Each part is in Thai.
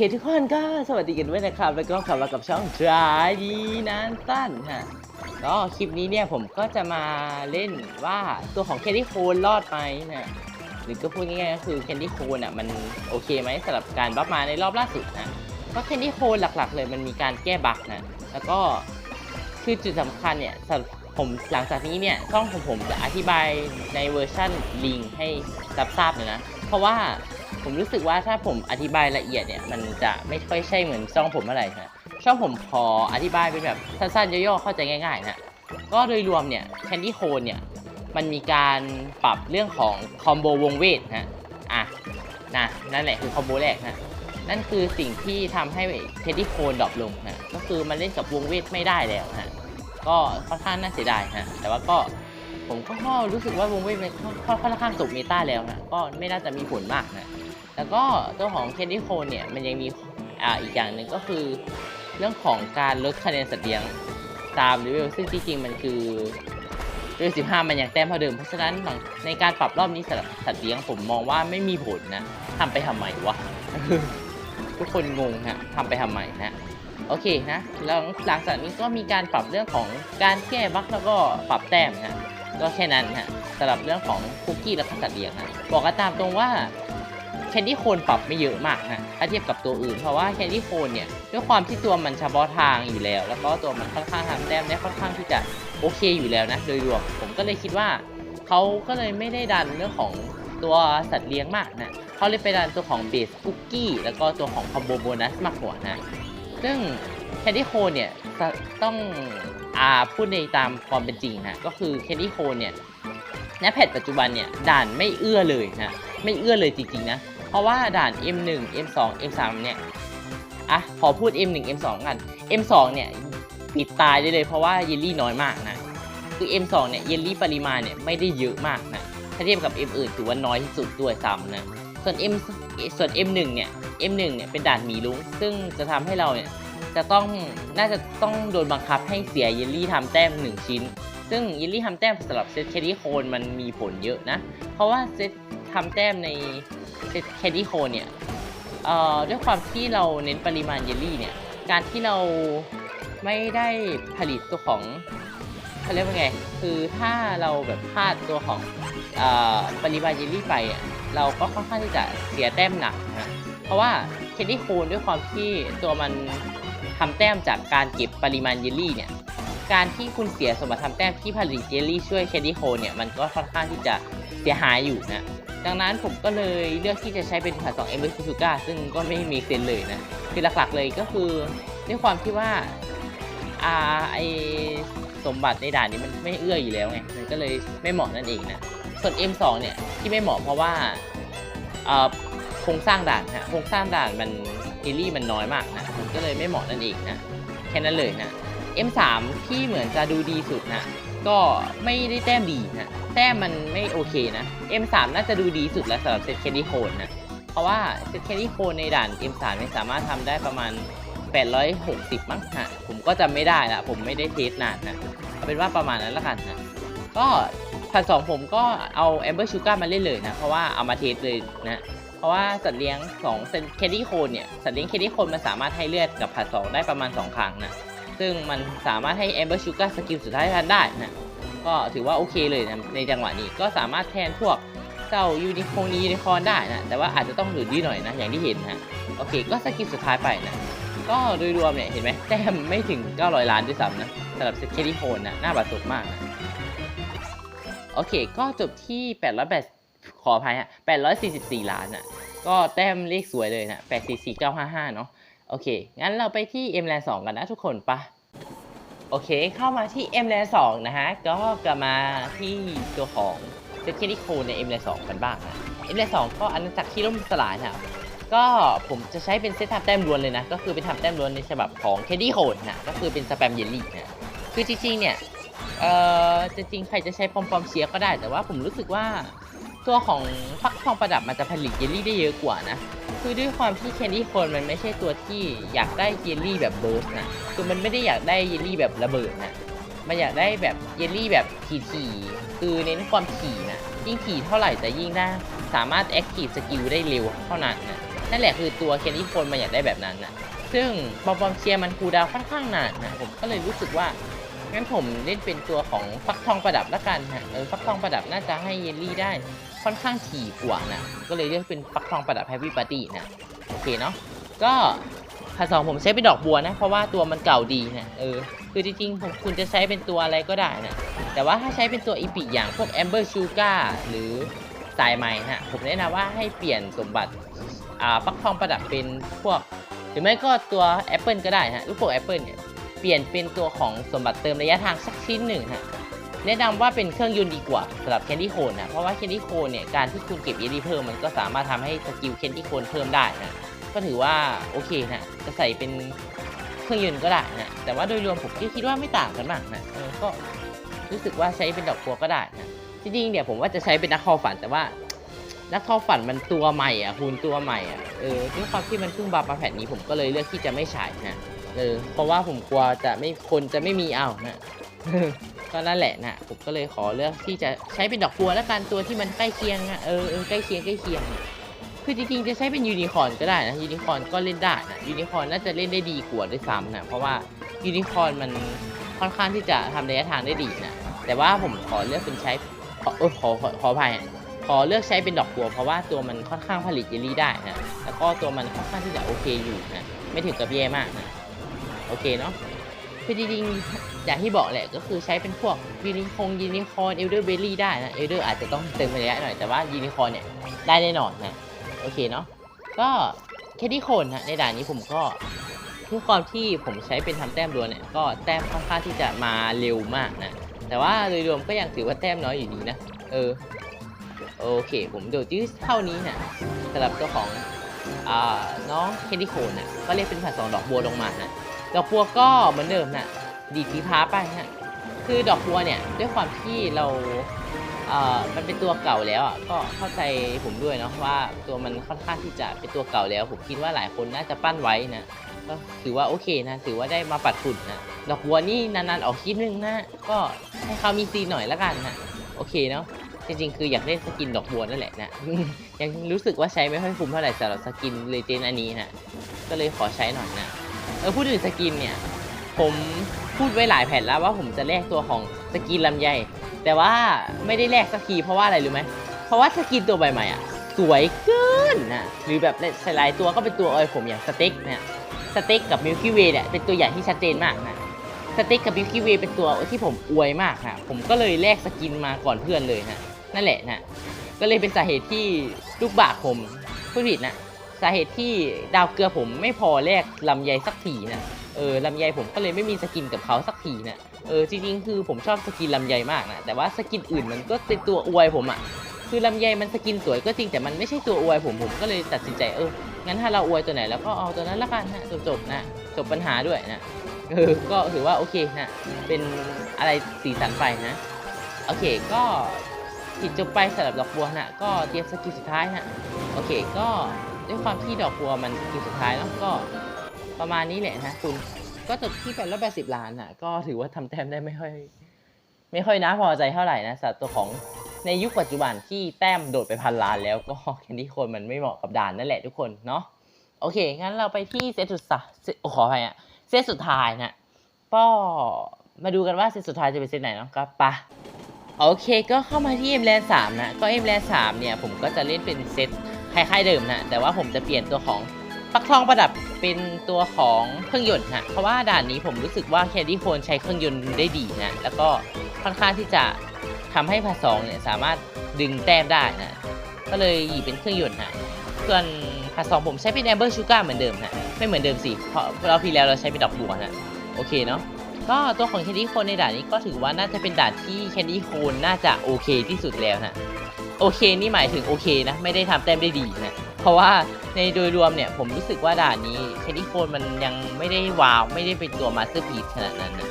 เคทุกคนก็สวัสดีกันด้วยนะครับ แล้วก็กลับมากับช่อง Try ดีนานตันฮะก็คลิปนี้เนี่ยผมก็จะมาเล่นว่าตัวของ Candy c o n รอดไหมนะหรือก็พูดง่ายๆก็คือ Candy c o n อะมันโอเคไหมสำหรับการบัฟมาในรอบล่าสุดนะเพราะ Candy c o n หลักๆ เลยมันมีการแก้บั๊กนะแล้วก็คือจุดสำคัญเนี่ยสำหรับผมหลังจากนี้เนี่ยช่องของผมจะอธิบายในเวอร์ชั่นลิงให้รับทราบเลยนะเพราะว่า ผมรู้สึกว่าถ้าผมอธิบายละเอียดเนี่ย มันจะไม่ค่อยใช่เหมือนช่องผมเท่าไหร่นะช่องผมขออธิบายเป็นแบบสั้นๆย่อๆเข้าใจง่ายๆนะก็โดยรวมเนี่ยแคนดี้โคนเนี่ยมันมีการปรับเรื่องของคอมโบวงเวทนะอะนะนั่นแหละคือคอมโบแรกนะนั่นคือสิ่งที่ทำให้แคนดี้โคนดรอปลงนะก็คือมันเล่นกับวงเวทไม่ได้แล้วนะก็ค่อนข้างน่าเสียดายนะแต่ว่าก็ผมก็รู้สึกว่าวงเวทมันค่อนค่อนข้างตกเมตาแล้วนะก็ไม่น่าจะมีผลมากนะ แล้วก็ตัวของ Candy c o n เนี่ยมันยังมีอ่าอีกอย่างหนึ่งก็คือ เรื่องของการลดคะแนนสัตว์เลี้ยงตามเลเวลซึ่งจริงๆมันคือเลเวล15 มันยังแต้มเท่าเดิม เพราะฉะนั้นในการปรับรอบนี้สำหรับสัตว์เลี้ยงผมมองว่าไม่มีผลนะทำไปทำไมวะทุกคนงงฮะทำไปทำไมนะโอเคนะแล้วหลังจากนี้ก็มีการปรับเรื่องของการแก้บั๊กแล้วก็ปรับแต้มนะก็แค่นั้นฮะสำหรับเรื่องของคุกกี้และสัตว์เลี้ยงนะบอกกันตามตรงว่า แคนดี้โคนปรับไม่เยอะมากนะถ้าเทียบกับตัวอื่น เพราะว่าแคนดี้โคนเนี่ยด้วยความที่ตัวมันเฉพาะทางอยู่แล้ว แล้วก็ตัวมันค่อนข้างทำแต้มได้ค่อนข้างที่จะโอเคอยู่แล้วนะโดยรวมผมก็เลยคิดว่าเขาก็เลยไม่ได้ดันเรื่องของตัวสัตว์เลี้ยงมากนะเขาเลยไปดันตัวของเบสคุกกี้แล้วก็ตัวของคอมโบโบนัสมากกว่านะซึ่งแคนดี้โคนเนี่ยต้องอาพูดในตามความเป็นจริงนะก็คือแคนดี้โคนเนี่ยณแพทปัจจุบันเนี่ยด่านไม่เอื้อเลยนะไม่เอื้อเลยจริงๆนะ เพราะว่าด่าน M1 M2 M3 เนี่ยอะขอพูด M1 M2 กัน M2 เนี่ยปิดตายได้เลยเพราะว่าเยลลี่น้อยมากนะคือ M2 เนี่ยเยลลี่ปริมาณเนี่ยไม่ได้เยอะมากนะถ้าเทียบกับ M อื่นถือว่าน้อยที่สุดด้วยซ้ำนะส่วน M ส่วน M1 เนี่ย M1 เนี่ยเป็นด่านหมีลุ้งซึ่งจะทำให้เราเนี่ยจะต้องน่าจะต้องโดนบังคับให้เสียเยลลี่ทำแต้ม 1 ชิ้น ซึ่งเยลลี่ทำแต้มสำหรับเซตแคดดี้โคนมันมีผลเยอะนะ เพราะว่าเซตทำแต้มใน แคดดี้โคนเนี่ยเอ่อด้วยความที่เราเน้นปริมาณเยลลี่เนี่ย การที่เราไม่ได้ผลิตตัวของเขาเรียกว่าไง คือถ้าเราแบบพลาดตัวของเอ่อปริมาณเยลลี่ไป เราก็ค่อนข้างที่จะเสียแต้มหนักนะเพราะว่าเคนดี้โคนด้วยความที่ตัวมันทำแต้มจากการเก็บปริมาณเยลลี่เนี่ย การที่คุณเสียสมบัติทำแต้มที่ผลิตเยลลี่ช่วยเคนดี้โคนเนี่ย มันก็ค่อนข้างที่จะเสียหายอยู่นะ ดังนั้นผมก็เลยเลือกที่จะใช้เป็นผัดสองเอเมอร์คูก้าซึ่งก็ไม่มีเซนเลยนะ คือหลักๆเลยก็คือด้วยความที่ว่าอาไอสมบัติในด่านนี้มันไม่เอื้ออยู่แล้วไง มันก็เลยไม่เหมาะนั่นเองนะ ส่วน M2 เนี่ยที่ไม่เหมาะเพราะว่าโครงสร้างด่านฮะ โครงสร้างด่านมันเอลี่มันน้อยมากนะ มันก็เลยไม่เหมาะนั่นเองนะ แค่นั้นเลยนะ M3 ที่เหมือนจะดูดีสุดนะ ก็ไม่ได้แต้มดีนะ ต้มมันไม่โอเคนะ M3 น่าจะดูดีสุดแล้วสำหรับเซตแคดดี้โคนนะ เพราะว่าเซตแคดดี้โคนในด่าน M3 เนี่สามารถทำได้ประมาณ 860 มั้งฮะ ผมก็จำไม่ได้ละผมไม่ได้เทสนานนะ เอาเป็นว่าประมาณนั้นละกันนะ ก็พันสองผมก็เอาแอมเบอร์ชูการ์มาเล่นเลยนะ เพราะว่าเอามาเทสเลยนะ เพราะว่าสัตว์เลี้ยง2เซนแคดดี้โคนเนี่ย สัตว์เลี้ยงแคดดี้โคนมันสามารถให้เลือดกับพันสองได้ประมาณ 2 ครั้งนะ ซึ่งมันสามารถให้แอมเบอร์ชูการ์สกิลสุดท้ายทันได้นะ ก็ถือว่าโอเคเลยนะในจังหวะนี้ก็สามารถแทนพวกเจ้ายูนิคงยูนิคอนได้นะแต่ว่าอาจจะต้องหลุดดีหน่อยนะอย่างที่เห็นนะโอเค ก็สกิลสุดท้ายไปนะก็โดยรวมเนี่ยเห็นไหมแต้มไม่ถึง 900 ล้านด้วยซ้ำนะสำหรับเซตแคทีโคนนะน่าบาดเจ็บมากนะโอเค ก็จบที่ 808 ขออภัยฮะ 844 ล้านอะ ก็แต้มเลขสวยเลยนะ 844955 เนาะ โอเค งั้นเราไปที่ M Land 2กันนะทุกคนปะ โอเคเข้ามาที่ M Land 2นะฮะ ก็กลับมาที่ตัวของเซตเคดิโคใน M Land 2กันบ้างนะ M Land 2ก็อาณาจักรที่ล่มสลายนะครับก็ผมจะใช้เป็นเซตทำแต้มล้วนเลยนะ ก็คือเป็นทำแต้มล้วนในฉบับของเคดี้โคดนะก็คือเป็นสแปมเยลลี่นะคือจริงๆเนี่ยเอ่อจริงๆใครจะใช้ปอมปอมเชียร์ก็ได้ แต่ว่าผมรู้สึกว่าตัวของฟักทองประดับมันจะผลิตเยลลี่ได้เยอะกว่านะ คือด้วยความที่แคนดี้โคนมันไม่ใช่ตัวที่อยากได้เยลลี่แบบเบิร์สนะคือมันไม่ได้อยากได้เยลลี่แบบระเบิดนะมันอยากได้แบบเยลลี่แบบถี่ๆคือเน้นความถี่นะยิ่งถี่เท่าไหร่จะยิ่งได้สามารถแอคทีฟสกิลได้เร็วเท่านั้นนะนั่นแหละคือตัวเคนที่คนมาอยากได้แบบนั้นนะซึ่งบอมบอมเชียร์มันคูดาวค่อนข้างนานนะผมก็เลยรู้สึกว่างั้นผมเล่นเป็นตัวของฟักทองประดับละกันฮะเออฟักทองประดับน่าจะให้เยลลี่ได้ ค่อนข้างถี่กว่านะก็เลยเลือกเป็นฟักทองประดับแฮปปี้ปาร์ตี้นะโอเคเนาะก็ภาษาผมใช้เป็นดอกบัวนะ เพราะว่าตัวมันเก่าดีนะเออคือจริงๆผมคุณจะใช้เป็นตัวอะไรก็ได้นะแต่ว่าถ้าใช้เป็นตัวอีพิอย่างพวก Amber Sugar หรือสายไหมฮะผมแนะนำว่าให้เปลี่ยนสมบัติอ่าฟักทองประดับเป็นพวก หรือไม่ก็ตัว Apple ก็ได้ฮะลูกโป่ง Apple เนี่ยเปลี่ยนเป็นตัวของสมบัติเติมระยะทางสักชิ้นหนึ่งฮะ แนะนำว่าเป็นเครื่องยนต์ดีกว่าสำหรับแคนดี้โคนนะเพราะว่าแคนดี้โคนเนี่ยการที่คุณเก็บเยลลี่เพิ่มมันก็สามารถทำให้สกิลแคนดี้โคนเพิ่มได้นะก็ถือว่าโอเคนะจะใส่เป็นเครื่องยนต์ก็ได้นะแต่ว่าโดยรวมผมก็คิดว่าไม่ต่างกันมากนะก็รู้สึกว่าใช้เป็นดอกบัวก็ได้นะจริงๆเนี่ยผมว่าจะใช้เป็นนักคอฝันแต่ว่านักคอฝันมันตัวใหม่อะคุณตัวใหม่อะเออด้วยความที่มันเพิ่งบัฟมาแผ่นนี้ผมก็เลยเลือกที่จะไม่ใช้นะเออเพราะว่าผมกลัวจะไม่คนจะไม่มีเอานะ ก็นั่นแหละนะผมก็เลยขอเลือกที่จะใช้เป็นดอกบัวแล้วกันตัวที่มันใกล้เคียงอะเออเออใกล้เคียงใกล้เคียง คือจริงๆจะใช้เป็นยูนิคอร์นก็ได้นะยูนิคอร์นก็เล่นได้นะยูนิคอร์นน่าจะเล่นได้ดีกว่าด้วยซ้ำนะเพราะว่ายูนิคอร์นมันค่อนข้างที่จะทำระยะทางได้ดีนะแต่ว่าผมขอเลือกเป็นใช้ขอเออขอขอขออภัยขอเลือกใช้เป็นดอกบัวเพราะว่าตัวมันค่อนข้างผลิตเยลลี่ได้นะแล้วก็ตัวมันค่อนข้างที่จะโอเคอยู่นะไม่ถึงกับแย่มากนะโอเคเนาะ คือจริงๆอย่างที่บอกแหละก็คือใช้เป็นพวกยูนิคงยูนิคอนเอลเดอร์เบลลี่ได้นะเอลเดอร์อาจจะต้องเติมระยะหน่อยแต่ว่ายูนิคอนเนี่ยได้แน่นอนนะโอเคเนาะก็แค่ที่โคนนะในด่านนี้ผมก็ด้วยความที่ผมใช้เป็นทำแต้มรัวเนี่ยก็แต้มค่อนข้างที่จะมาเร็วมากนะแต่ว่าโดยรวมก็ยังถือว่าแต้มน้อยอยู่ดีนะเออโอเค ผมโดดยืดเท่านี้นะสำหรับตัวของอ่าน้องเคนดี้โคนนะก็เรียกเป็นผ่าสองดอกบัวลงมานะ ดอกบัวก็เหมือนเดิมนะดีดทีพาไปนะคือดอกบัวเนี่ยด้วยความที่เราเอ่อมันเป็นตัวเก่าแล้วอะก็เข้าใจผมด้วยเนาะว่าตัวมันค่อนข้างที่จะเป็นตัวเก่าแล้ว ผมคิดว่าหลายคนน่าจะปั้นไว้นะก็ถือว่าโอเคนะถือว่าได้มาปัดฝุ่นนะดอกบัวนี่นานๆออกคลิปนึงนะก็ให้เขามีซีหน่อยละกันนะโอเคเนาะจริงๆคืออยากได้สกินดอกบัวนั่นแหละนะยังรู้สึกว่าใช้ไม่ค่อยคุ้มเท่าไหร่สำหรับสกินเลเจนอันนี้นะก็เลยขอใช้หน่อยนะ เออพูดถึงสกินเนี่ย ผมพูดไว้หลายแผ่นแล้วว่าผมจะแลกตัวของสกินลำไยแต่ว่าไม่ได้แลกสักทีเพราะว่าอะไรรู้ไหมเพราะว่าสกินตัวใหม่ๆอะสวยเกินนะหรือแบบหลายตัวก็เป็นตัวเอยผมอย่างสเต็กเนี่ยสเต็กกับมิลกี้เวย์เนี่ยเป็นตัวอย่างที่ชัดเจนมากนะสเต็กกับมิลกี้เวย์เป็นตัวที่ผมอวยมากค่ะผมก็เลยแลกสกินมาก่อนเพื่อนเลยนะนั่นแหละนะก็เลยเป็นสาเหตุที่ลูกบากผมผู้ผิดนะ สาเหตุที่ดาวเกลือผมไม่พอแลกลำไยสักทีนะเออลำไยผมก็เลยไม่มีสกินกับเขาสักทีนะเออจริงๆคือผมชอบสกินลำไยมากนะแต่ว่าสกินอื่นมันก็เป็นตัวอวยผมอะคือลำไยมันสกินสวยก็จริงแต่มันไม่ใช่ตัวอวยผมผมก็เลยตัดสินใจเอองั้นถ้าเราอวยตัวไหนแล้วก็เอาตัวนั้นละกันนะจบๆนะจบปัญหาด้วยนะเออก็ถือว่าโอเคนะเป็นอะไรสีสันไปนะโอเคก็ผิดจบไปสำหรับดอกบัวนะก็เตรียมสกิลสุดท้ายนะโอเคก็ ด้วยความที่ดอกบัวมันกิลสุดท้ายแล้วก็ประมาณนี้แหละนะคุณ ก็จบที่แปดร้อยแปดสิบล้านนะก็ถือว่าทำแต้มได้ไม่ค่อย ไม่ค่อยน่าพอใจเท่าไหร่นะสำหรับตัวของในยุคปัจจุบันที่แต้มโดดไปพันล้านแล้วก็แคนดี้โคนมันไม่เหมาะกับด่านนั่นแหละทุกคนเนาะโอเค งั้นเราไปที่เซตสุดท้ายเซตโอ้ขออภัยอะเซตสุดท้ายนะก็มาดูกันว่าเซตสุดท้ายจะเป็นเซตไหนเนาะก็ไปะโอเค ก็เข้ามาที่เอ็มแลนสามนะ ก็เอ็มแลนสามเนี่ย ผมก็จะเล่นเป็นเซต คล้ายๆเดิมนะแต่ว่าผมจะเปลี่ยนตัวของปักทองประดับเป็นตัวของเครื่องยนต์นะเพราะว่าด่านนี้ผมรู้สึกว่าแคนดี้โคนใช้เครื่องยนต์ได้ดีนะแล้วก็ค่อนข้างที่จะทำให้พาสองเนี่ยสามารถดึงแต้มได้นะก็เลยหยิบเป็นเครื่องยนต์นะส่วนพาสองผมใช้เป็นแอมเบอร์ชูการ์เหมือนเดิมนะไม่เหมือนเดิมสิเพราะเราพี่แล้วเราใช้เป็นดอกบัวนะโอเคเนาะ ก็ตัวของแคนดี้โคนในด่านนี้ก็ถือว่าน่าจะเป็นด่านที่แคนดี้โคนน่าจะโอเคที่สุดแล้วนะโอเคนี่หมายถึงโอเคนะ ไม่ได้ทำแต้มได้ดีนะ เพราะว่าในโดยรวมเนี่ยผมรู้สึกว่าด่านนี้แคนดี้โคนมันยังไม่ได้ว้าวไม่ได้เป็นตัวมาสเตอร์พีซขนาดนั้นนะ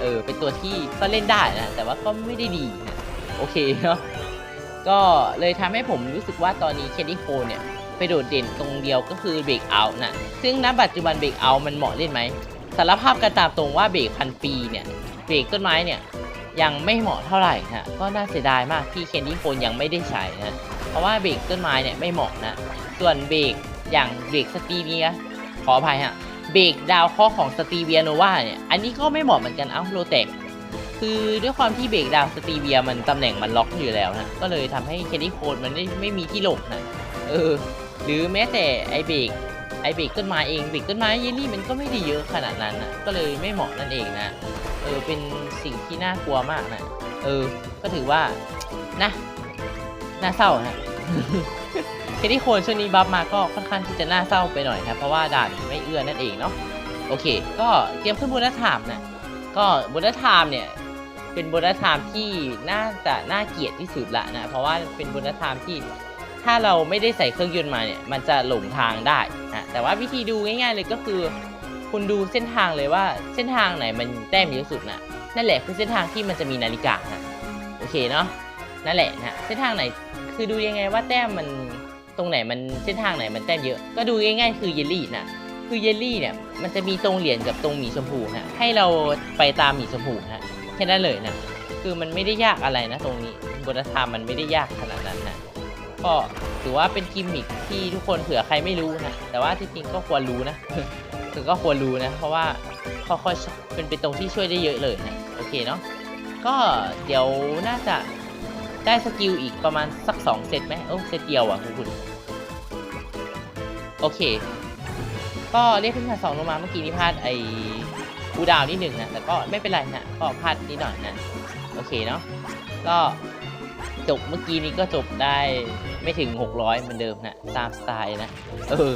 เออเป็นตัวที่ก็เล่นได้นะ แต่ว่าก็ไม่ได้ดีนะโอเคเนาะก็เลยทำให้ผมรู้สึกว่าตอนนี้แคนดี้โคนเนี่ยไปโดดเด่นตรงเดียวก็คือเบรกเอาท์นะซึ่งณปัจจุบันเบรกเอาท์มันเหมาะเล่นไหม สารภาพกันตามตรงว่าเบรกพันปีเนี่ยเบรกต้นไม้เนี่ยยังไม่เหมาะเท่าไหร่นะก็น่าเสียดายมากที่เคนดี้โคนยังไม่ได้ใช้นะเพราะว่าเบรกต้นไม้เนี่ยไม่เหมาะนะส่วนเบรกอย่างเบรกสตีเวียขออภัยฮะเบรกดาวข้อของสตีเวียโนวาเนี่ยอันนี้ก็ไม่เหมาะเหมือนกันเอ้าโลแตกคือด้วยความที่เบรกดาวสตีเวียมันตำแหน่งมันล็อกอยู่แล้วนะก็เลยทำให้แคนดี้โคนมันไม่ไม่มีที่หลบนะเออหรือแม้แต่ไอเบรก ไอเบรกต้นไม้เองเบรกต้นไม้เยลลี่มันก็ไม่ได้เยอะขนาดนั้นนะก็เลยไม่เหมาะนั่นเองนะเออเป็นสิ่งที่น่ากลัวมากนะเออ ก็ถือว่านะน่าเศร้าฮะเคที่โคนช่วงนี้บัฟมาก็ค่อนข้างที่จะน่าเศร้าไปหน่อยนะเพราะว่าด่านไม่เอื้อนั่นเองเนาะโอเค ก็เตรียมขึ้นบนนัทามนะก็บนนัทามเนี่ยเป็นบนนัทามที่น่าจะน่าเกลียดที่สุดละนะเพราะว่าเป็นบนนัทามที่ ถ้าเราไม่ได้ใส่เครื่องยนต์มาเนี่ยมันจะหลงทางได้นะแต่ว่าวิธีดูง่าย ๆ เลยก็คือ คุณดูเส้นทางเลยว่าเส้นทางไหนมันแต้มเยอะสุดนะนั่นแหละคือเส้นทางที่มันจะมีนาฬิกานะโอเคเนาะนั่นแหละนะเส้นทางไหนคือดูยังไงว่าแต้มมันตรงไหนมันเส้นทางไหนมันแต้มเยอะ ก็ดูง่ายๆ คือเยลลี่นะคือเยลลี่เนี่ยมันจะมีตรงเหรียญกับตรงหมีชมพูนะให้เราไปตามหมีชมพูนะแค่นั้นเลยนะคือมันไม่ได้ยากอะไรนะ ตรงนี้บทธรรมมันไม่ได้ยากขนาดนั้น ก็ถือว่าเป็นกิมมิคที่ทุกคนเผื่อใครไม่รู้นะ แต่ว่าที่จริงก็ควรรู้นะคือก็ควรรู้นะ เพราะว่าค่อยๆเป็นเป็นตรงที่ช่วยได้เยอะเลยนะ โอเคเนาะ ก็เดี๋ยวน่าจะได้สกิลอีกประมาณสักสองเซตไหมโอ้เซตเดียวอะคุณคุณโอเค ก็เรียกขึ้นมาสองลงมาเมื่อกี้นี่พลาดไอ้คูดาวนิดหนึ่งนะ แต่ก็ไม่เป็นไรนะ ก็พลาดนิดหน่อยนะ โอเคเนาะ ก็ จบเมื่อกี้นี้ก็จบได้ไม่ถึง 600 เหมือนเดิมนะตามสไตล์นะเออ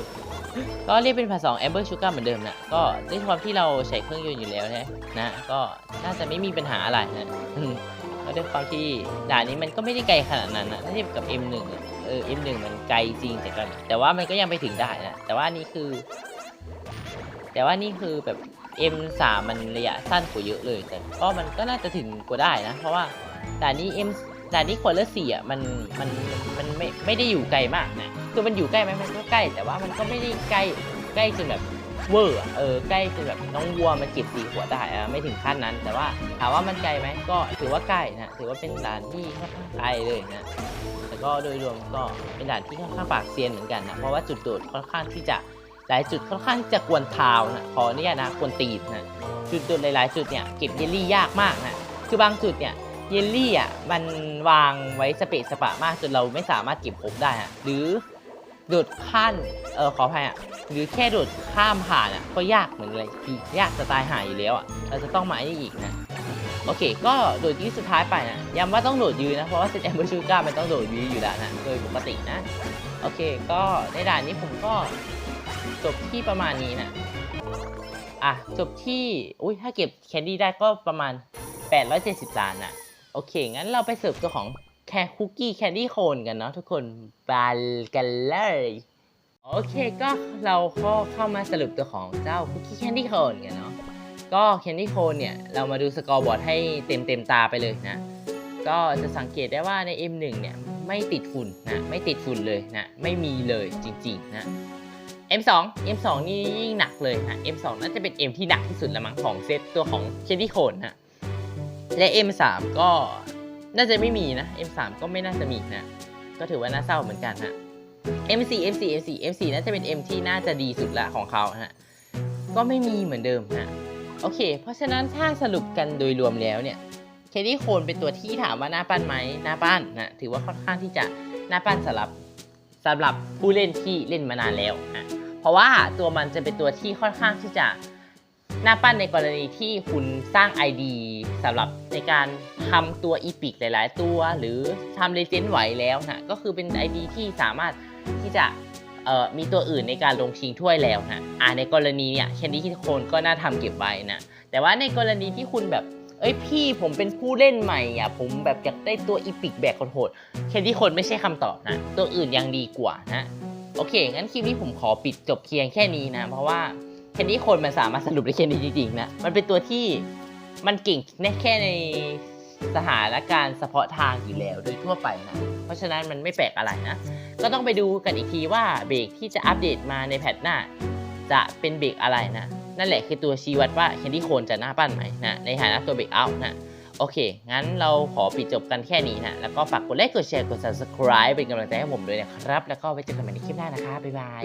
ก็เรียกเป็นภาษา Amber Sugar เหมือนเดิมนะก็ด้วยความที่เราใช้เครื่องยนต์อยู่แล้วนะนะก็น่าจะไม่มีปัญหาอะไรนะก็ด้วยความที่ด่านนี้มันก็ไม่ได้ไกลขนาดนั้นนะถ้าเทียบกับ M1 อะเออ M1 มันไกลจริงแต่ก็แต่ว่ามันก็ยังไปถึงได้นะแต่ว่านี่คือ แต่ว่านี่คือแบบ M3 มันระยะสั้นกว่าเยอะเลย แต่ก็มันก็น่าจะถึงกว่าได้นะ เพราะว่าด่านนี้ M ด่านนี้ควอเลอร์สี่อะมันมันมันไม่ไม่ได้อยู่ไกลมากนะคือมันอยู่ใกล้ไหมมันก็ใกล้ แต่ว่ามันก็ไม่ได้ใกล้ใกล้จนแบบเวอร์เออใกล้จนแบบน้องวัวมันเก็บสีหัวได้อะไม่ถึงขั้นนั้น แต่ว่าถามว่ามันไกลไหมก็ถือว่าใกล้นะถือว่าเป็นด่านที่ค่อนข้างไกลเลยนะแต่ก็โดยรวมก็เป็นด่านที่ค่อนข้างปากเซียนเหมือนกันนะเพราะว่าจุดโดดค่อนข้างที่จะหลายจุดค่อนข้างจะกวนเท้านะขอเนี่ยนะกวนตีนนะจุดโดดหลายๆ จุดเนี่ยเก็บเยลลี่ยากมากนะคือบางจุดเนี่ย ยลลี่อะมันวางไว้สเปะสปะมากจนเราไม่สามารถเก็บครบได้ฮะหรือโดดข้ามเออขออภัยอะหรือแค่โดดข้ามผ่านอะก็ยากเหมือนอะไรที่ยากจะตายหายอยู่แล้วอะเราจะต้องมาไอ้นี่อีกนะโอเค ก็โดดที่สุดท้ายไปนะย้ำว่าต้องโดดยืนนะ เพราะว่าเซตแอมเบอร์ชูการ์มันต้องโดดยืนอยู่แล้วนะ โดยปกตินะ โอเค ก็ในด่านนี้ผมก็จบที่ประมาณนี้นะ อะ จบที่ อุ้ยถ้าเก็บแคนดี้ได้ก็ประมาณ 870ล้านนะ โอเค งั้นเราไปเสิร์ฟตัวของแค่คุกกี้แคนดี้โคนกันเนาะทุกคนบาลกันเลยโอเคก็เราก็เข้ามาสรุปตัวของเจ้าคุกกี้แคนดี้โคนกันเนาะก็แคนดี้โคนเนี่ยเรามาดูสกอร์บอร์ดให้เต็มเต็มตาไปเลยนะ ก็จะสังเกตได้ว่าใน M1 เนี่ยไม่ติดฝุ่นนะไม่ติดฝุ่นเลยนะไม่มีเลยจริงๆนะ M2 M2 นี่ยิ่งหนักเลยนะ M2 น่าจะเป็น M ที่หนักที่สุดละมั้งของเซตตัวของแคนดี้โคนนะ และ M3 ก็น่าจะไม่มีนะ M3 ก็ไม่น่าจะมีนะ ก็ถือว่าน่าเศร้าเหมือนกันฮะ M4 M4 M4 M4 น่าจะเป็น M ที่น่าจะดีสุดละของเขาฮะ ก็ไม่มีเหมือนเดิมฮะ โอเค เพราะฉะนั้นถ้าสรุปกันโดยรวมแล้วเนี่ย เคดี้โคนเป็นตัวที่ถามว่าน่าปั้นไหมน่าปั้นนะ ถือว่าค่อนข้างที่จะน่าปั้นสำหรับสำหรับผู้เล่นที่เล่นมานานแล้วนะเพราะว่าตัวมันจะเป็นตัวที่ค่อนข้างที่จะ หน้าปั้นในกรณีที่คุณสร้าง ID สำหรับในการทำตัวอีพิกหลาย ๆ ตัว หรือทำเลเจนด์ไหวแล้วนะก็คือเป็น ID ที่สามารถที่จะมีตัวอื่นในการลงชิงถ้วยแล้วนะอ่าในกรณีเนี่ยแคนดี้ที่คนก็น่าทำเก็บไว้นะ แต่ว่าในกรณีที่คุณแบบเอ้ยพี่ผมเป็นผู้เล่นใหม่อะผมแบบอยากได้ตัวอีพิกแบกโหดแคนดี้คนไม่ใช่คำตอบนะ ตัวอื่นยังดีกว่านะ โอเค งั้นคลิปนี้ผมขอปิดจบเพียงแค่นี้นะ เพราะว่า แค่นี้คนมันสามารถสรุปได้แค่นี้จริงๆนะมันเป็นตัวที่มันเก่งแค่ในสถานการณ์เฉพาะทางอยู่แล้วโดยทั่วไปนะเพราะฉะนั้นมันไม่แปลกอะไรนะ ก็ต้องไปดูกันอีกทีว่าเบรกที่จะอัปเดตมาในแพทหน้า จะเป็นเบรกอะไรนะ นั่นแหละคือตัวชี้วัดว่าแคนดี้โคนจะหน้าปั้นไหมนะในฐานะตัวเบรกเอาท์นะโอเค งั้นเราขอปิดจบกันแค่นี้นะ แล้วก็ฝากกดไลค์ กดแชร์ กด subscribe เป็นกำลังใจให้ผมด้วยนะครับ แล้วก็ไว้เจอกันใหม่ในคลิปหน้านะครับบ๊ายบาย